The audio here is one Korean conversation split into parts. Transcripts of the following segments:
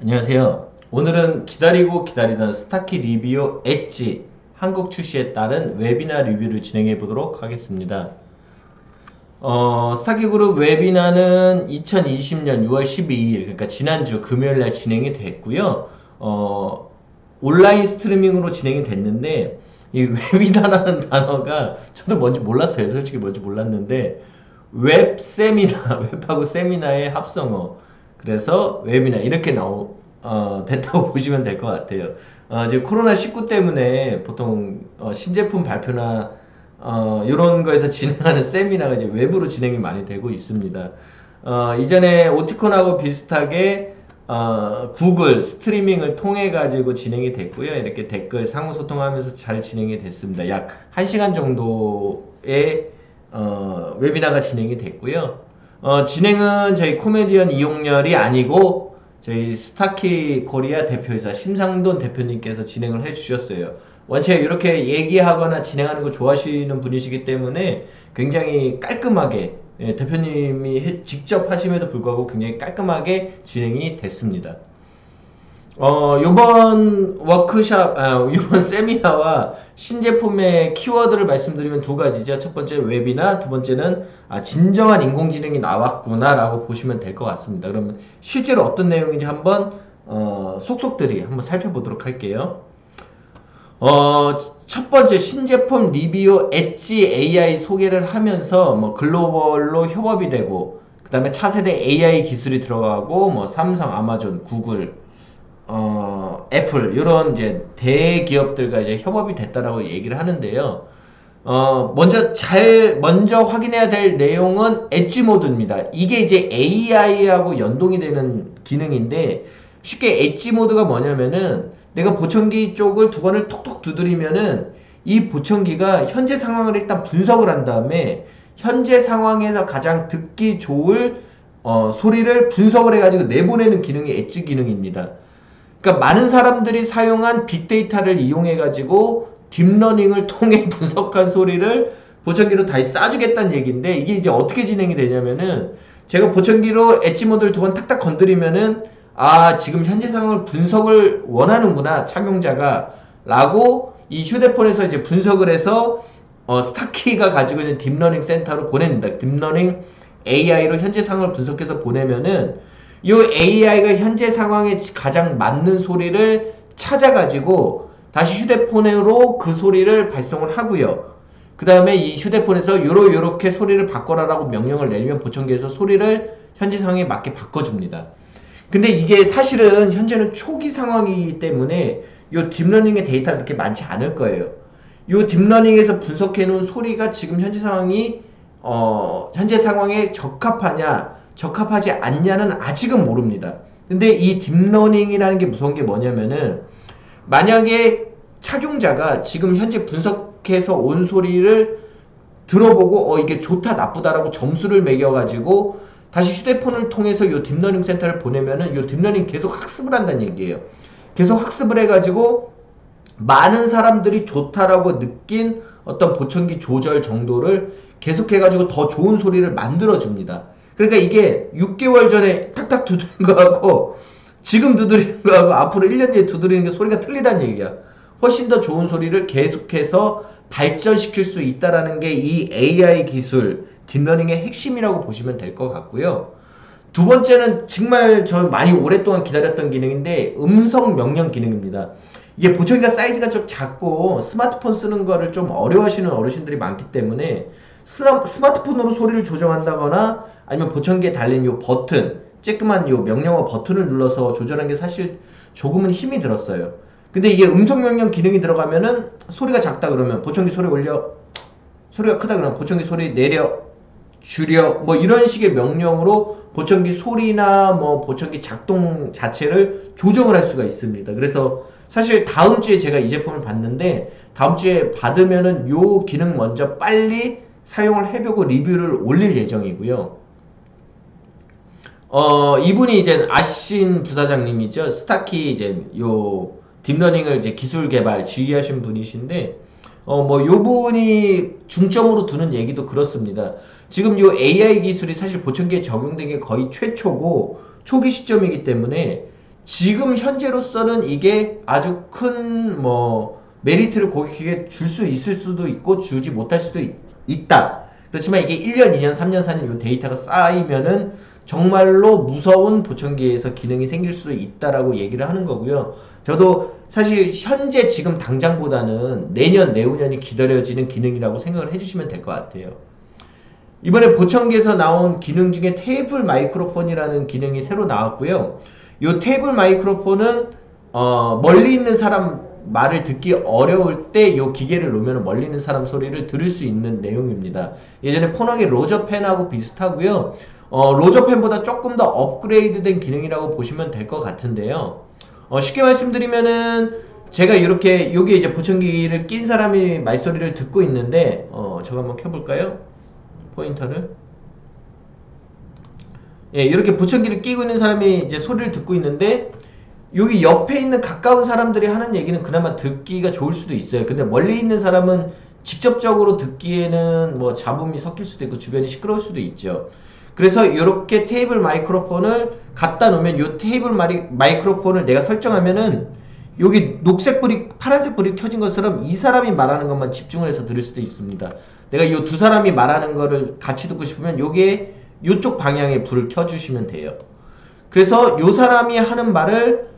안녕하세요. 오늘은 기다리고 기다리던 스타키 리뷰 엣지 한국 출시에 따른 웨비나 리뷰를 진행해 보도록 하겠습니다. 어, 스타키 그룹 웨비나는 2020년 6월 12일, 그러니까 지난주 금요일 날 진행이 됐고요. 어, 온라인 스트리밍으로 진행이 됐는데, 이 웨비나라는 단어가 저도 뭔지 몰랐어요. 솔직히 뭔지 몰랐는데, 웹 세미나, 웹하고 세미나의 합성어. 그래서 웨비나 이렇게 나오, 어, 됐다고 보시면 될 것 같아요. 어, 지금 코로나19 때문에 보통 어, 신제품 발표나 어, 이런 거에서 진행하는 세미나가 이제 외부로 진행이 많이 되고 있습니다. 어, 이전에 오티콘하고 비슷하게 어, 구글 스트리밍을 통해 가지고 진행이 됐고요. 이렇게 댓글 상호 소통하면서 잘 진행이 됐습니다. 약 1시간 정도의 어, 웨비나가 진행이 됐고요. 어, 진행은 저희 코미디언 이용렬이 아니고 저희 스타키 코리아 대표이사 심상돈 대표님께서 진행을 해주셨어요. 원체 이렇게 얘기하거나 진행하는 거 좋아하시는 분이시기 때문에 굉장히 깔끔하게 예, 대표님이 해- 직접 하심에도 불구하고 굉장히 깔끔하게 진행이 됐습니다. 어, 요번 워크샵, 아, 요번 세미나와 신제품의 키워드를 말씀드리면 두 가지죠. 첫 번째 웹이나 두 번째는 아, 진정한 인공지능이 나왔구나라고 보시면 될 것 같습니다. 그러면 실제로 어떤 내용인지 한번 어, 속속들이 한번 살펴보도록 할게요. 어, 첫 번째 신제품 리뷰 엣지 AI 소개를 하면서 뭐 글로벌로 협업이 되고 그 다음에 차세대 AI 기술이 들어가고 뭐 삼성, 아마존, 구글, 어, 애플 이런 이제 대기업들과 이제 협업이 됐다라고 얘기를 하는데요. 어, 먼저 잘 먼저 확인해야 될 내용은 엣지 모드입니다. 이게 이제 AI하고 연동이 되는 기능인데 쉽게 엣지 모드가 뭐냐면은 내가 보청기 쪽을 두 번을 톡톡 두드리면은 이 보청기가 현재 상황을 일단 분석을 한 다음에 현재 상황에서 가장 듣기 좋을 어, 소리를 분석을 해가지고 내보내는 기능이 엣지 기능입니다. 그러니까 많은 사람들이 사용한 빅데이터를 이용해 가지고 딥러닝을 통해 분석한 소리를 보청기로 다시 쏴주겠다는 얘기인데 이게 이제 어떻게 진행이 되냐면은 제가 보청기로 엣지 모드를 두 번 탁탁 건드리면은 아 지금 현재 상황을 분석을 원하는구나 착용자가 라고 이 휴대폰에서 이제 분석을 해서 어, 스타키가 가지고 있는 딥러닝 센터로 보냅니다. 딥러닝 AI로 현재 상황을 분석해서 보내면은 이 AI가 현재 상황에 가장 맞는 소리를 찾아가지고 다시 휴대폰으로 그 소리를 발송을 하고요. 그 다음에 이 휴대폰에서 요러 요렇게 소리를 바꿔라라고 명령을 내리면 보청기에서 소리를 현재 상황에 맞게 바꿔줍니다. 근데 이게 사실은 현재는 초기 상황이기 때문에 요 딥러닝의 데이터가 그렇게 많지 않을 거예요. 요 딥러닝에서 분석해 놓은 소리가 지금 현재 상황이 어, 현재 상황에 적합하냐, 적합하지 않냐는 아직은 모릅니다. 근데 이 딥러닝이라는 게 무서운 게 뭐냐면은 만약에 착용자가 지금 현재 분석해서 온 소리를 들어보고 어 이게 좋다 나쁘다라고 점수를 매겨가지고 다시 휴대폰을 통해서 요 딥러닝 센터를 보내면은 요 딥러닝 계속 학습을 한다는 얘기예요. 계속 학습을 해가지고 많은 사람들이 좋다라고 느낀 어떤 보청기 조절 정도를 계속해가지고 더 좋은 소리를 만들어줍니다. 그러니까 이게 6개월 전에 탁탁 두드린 거하고 지금 두드리는 거하고 앞으로 1년 뒤에 두드리는 게 소리가 틀리다는 얘기야. 훨씬 더 좋은 소리를 계속해서 발전시킬 수 있다라는 게 이 AI 기술 딥러닝의 핵심이라고 보시면 될 것 같고요. 두 번째는 정말 저 많이 오랫동안 기다렸던 기능인데 음성 명령 기능입니다. 이게 보청기가 사이즈가 좀 작고 스마트폰 쓰는 거를 좀 어려워하시는 어르신들이 많기 때문에 스마, 스마트폰으로 소리를 조정한다거나 아니면 보청기에 달린 요 버튼, 쬐끄만 요 명령어 버튼을 눌러서 조절하는 게 사실 조금은 힘이 들었어요. 근데 이게 음성 명령 기능이 들어가면은 소리가 작다 그러면 보청기 소리 올려, 소리가 크다 그러면 보청기 소리 내려, 줄여, 뭐 이런 식의 명령으로 보청기 소리나 뭐 보청기 작동 자체를 조정을 할 수가 있습니다. 그래서 사실 다음 주에 제가 이 제품을 봤는데 다음 주에 받으면은 요 기능 먼저 빨리 사용을 해보고 리뷰를 올릴 예정이고요. 어, 이분이 이제 아신 부사장님이죠. 스타키 이제 요 딥러닝을 이제 기술 개발 지휘하신 분이신데 어, 뭐 요 분이 중점으로 두는 얘기도 그렇습니다. 지금 요 AI 기술이 사실 보청기에 적용된 게 거의 최초고 초기 시점이기 때문에 지금 현재로서는 이게 아주 큰 뭐 메리트를 고객에게 줄 수 있을 수도 있고 주지 못할 수도 있, 다 그렇지만 이게 1년, 2년, 3년, 4년 이 데이터가 쌓이면은 정말로 무서운 보청기에서 기능이 생길 수도 있다라고 얘기를 하는 거고요. 저도 사실 현재 지금 당장보다는 내년, 내후년이 기다려지는 기능이라고 생각을 해주시면 될 것 같아요. 이번에 보청기에서 나온 기능 중에 테이블 마이크로폰이라는 기능이 새로 나왔고요. 이 테이블 마이크로폰은 어, 멀리 있는 사람 말을 듣기 어려울 때 이 기계를 놓으면 멀리 있는 사람 소리를 들을 수 있는 내용입니다. 예전에 폰하게 로저펜하고 비슷하고요. 어, 로저펜보다 조금 더 업그레이드된 기능이라고 보시면 될 것 같은데요. 어, 쉽게 말씀드리면은 제가 이렇게 여기 이제 보청기를 낀 사람이 말소리를 듣고 있는데 어, 저거 한번 켜볼까요? 포인터를 예, 이렇게 보청기를 끼고 있는 사람이 이제 소리를 듣고 있는데 여기 옆에 있는 가까운 사람들이 하는 얘기는 그나마 듣기가 좋을 수도 있어요. 근데 멀리 있는 사람은 직접적으로 듣기에는 뭐 잡음이 섞일 수도 있고 주변이 시끄러울 수도 있죠. 그래서 이렇게 테이블 마이크로폰을 갖다 놓으면 이 테이블 마리, 마이크로폰을 내가 설정하면은 여기 녹색 불이 파란색 불이 켜진 것처럼 이 사람이 말하는 것만 집중을 해서 들을 수도 있습니다. 내가 이 두 사람이 말하는 거를 같이 듣고 싶으면 요게 이쪽 방향에 불을 켜주시면 돼요. 그래서 요 사람이 하는 말을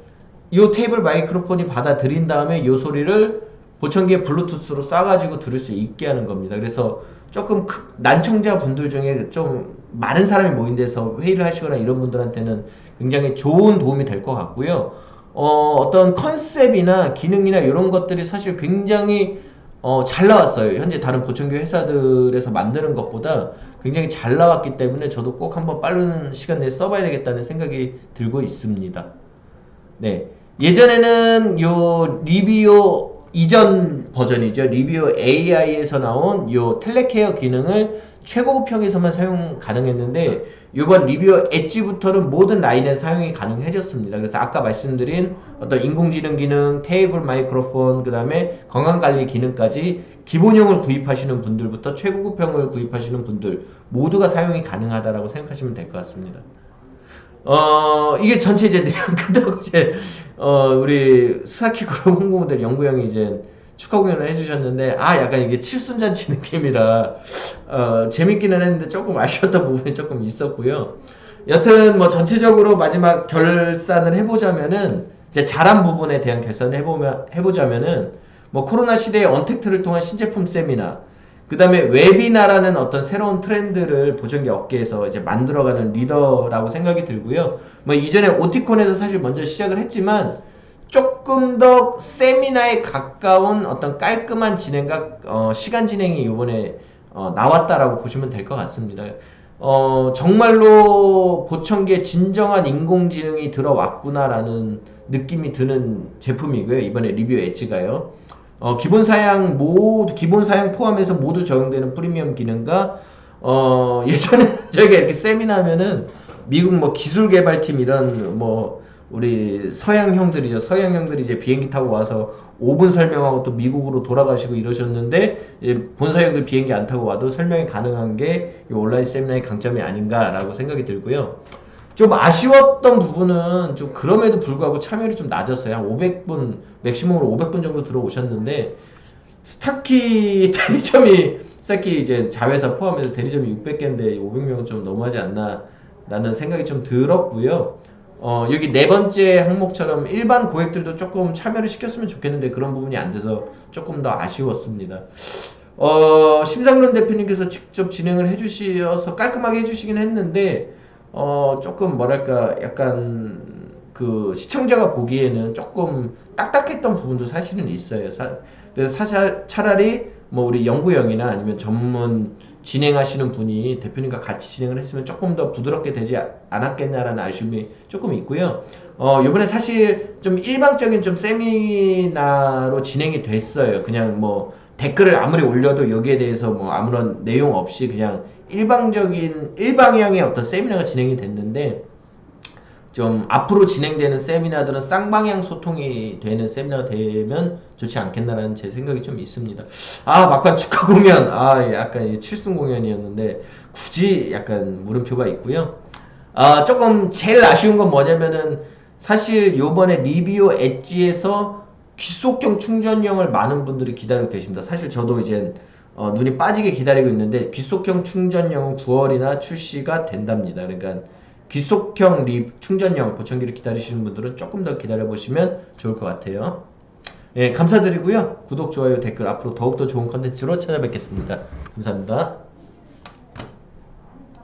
요 테이블 마이크로폰이 받아들인 다음에 요 소리를 보청기에 블루투스로 쏴가지고 들을 수 있게 하는 겁니다. 그래서 조금 크- 난청자 분들 중에 좀 많은 사람이 모인 데서 회의를 하시거나 이런 분들한테는 굉장히 좋은 도움이 될 것 같고요. 어, 어떤 컨셉이나 기능이나 이런 것들이 사실 굉장히 어, 잘 나왔어요. 현재 다른 보청기 회사들에서 만드는 것보다 굉장히 잘 나왔기 때문에 저도 꼭 한번 빠른 시간 내에 써봐야 되겠다는 생각이 들고 있습니다. 네. 예전에는 요 리비오 이전 버전이죠. 리비오 AI에서 나온 요 텔레케어 기능을 최고급형에서만 사용 가능했는데 이번 리뷰어 엣지부터는 모든 라인에 사용이 가능해졌습니다. 그래서 아까 말씀드린 어떤 인공지능 기능, 테이블 마이크로폰, 그 다음에 건강관리 기능까지 기본형을 구입하시는 분들부터 최고급형을 구입하시는 분들 모두가 사용이 가능하다라고 생각하시면 될 것 같습니다. 어, 이게 전체 이제 내용 끝나고 이제, 어, 우리 스하키 그룹 홍보 모델 영구형이 이제 축하 공연을 해주셨는데, 아, 약간 이게 칠순잔치 느낌이라, 어, 재밌기는 했는데 조금 아쉬웠던 부분이 조금 있었고요. 여튼 뭐 전체적으로 마지막 결산을 해보자면은, 이제 잘한 부분에 대한 결산을 해보면, 해보자면은, 뭐 코로나 시대의 언택트를 통한 신제품 세미나, 그 다음에 웨비나라는 어떤 새로운 트렌드를 보정기 업계에서 이제 만들어가는 리더라고 생각이 들고요. 뭐 이전에 오티콘에서 사실 먼저 시작을 했지만 조금 더 세미나에 가까운 어떤 깔끔한 진행과 어, 시간 진행이 이번에 어, 나왔다라고 보시면 될 것 같습니다. 어, 정말로 보청기에 진정한 인공지능이 들어왔구나라는 느낌이 드는 제품이고요. 이번에 리뷰 엣지가요. 어, 기본 사양 모두 기본 사양 포함해서 모두 적용되는 프리미엄 기능과 어, 예전에 저희가 이렇게 세미나 하면은 미국 뭐 기술 개발팀 이런 뭐 우리 서양 형들이죠. 서양 형들이 이제 비행기 타고 와서 5분 설명하고 또 미국으로 돌아가시고 이러셨는데 본사 형들 비행기 안 타고 와도 설명이 가능한 게 이 온라인 세미나의 강점이 아닌가라고 생각이 들고요. 좀 아쉬웠던 부분은 좀 그럼에도 불구하고 참여율이 좀 낮았어요. 한 500분, 맥시멈으로 500분 정도 들어오셨는데, 스타키 대리점이, 스타키 이제 자회사 포함해서 대리점이 600개인데 500명은 좀 너무하지 않나, 라는 생각이 좀 들었고요. 어, 여기 네 번째 항목처럼 일반 고객들도 조금 참여를 시켰으면 좋겠는데 그런 부분이 안 돼서 조금 더 아쉬웠습니다. 어, 심상근 대표님께서 직접 진행을 해주셔서 깔끔하게 해주시긴 했는데, 어, 조금 뭐랄까, 약간 그 시청자가 보기에는 조금 딱딱했던 부분도 사실은 있어요. 사, 그래서 사실 차라리 뭐 우리 연구형이나 아니면 전문 진행하시는 분이 대표님과 같이 진행을 했으면 조금 더 부드럽게 되지 않았겠냐라는 아쉬움이 조금 있고요. 어, 요번에 사실 좀 일방적인 좀 세미나로 진행이 됐어요. 그냥 뭐 댓글을 아무리 올려도 여기에 대해서 뭐 아무런 내용 없이 그냥 일방적인 일방향의 어떤 세미나가 진행이 됐는데 좀 앞으로 진행되는 세미나들은 쌍방향 소통이 되는 세미나가 되면 좋지 않겠나라는 제 생각이 좀 있습니다. 아 막판 축하 공연 아 약간 이 칠순 공연이었는데 굳이 약간 물음표가 있고요. 아 조금 제일 아쉬운 건 뭐냐면은 사실 요번에 리비오 엣지에서 귀속형 충전형을 많은 분들이 기다리고 계십니다. 사실 저도 이제 어, 눈이 빠지게 기다리고 있는데 귀속형 충전형은 9월이나 출시가 된답니다. 그러니까 귀속형 리, 충전형 보청기를 기다리시는 분들은 조금 더 기다려 보시면 좋을 것 같아요. 예, 감사드리고요. 구독, 좋아요, 댓글 앞으로 더욱더 좋은 컨텐츠로 찾아뵙겠습니다. 감사합니다.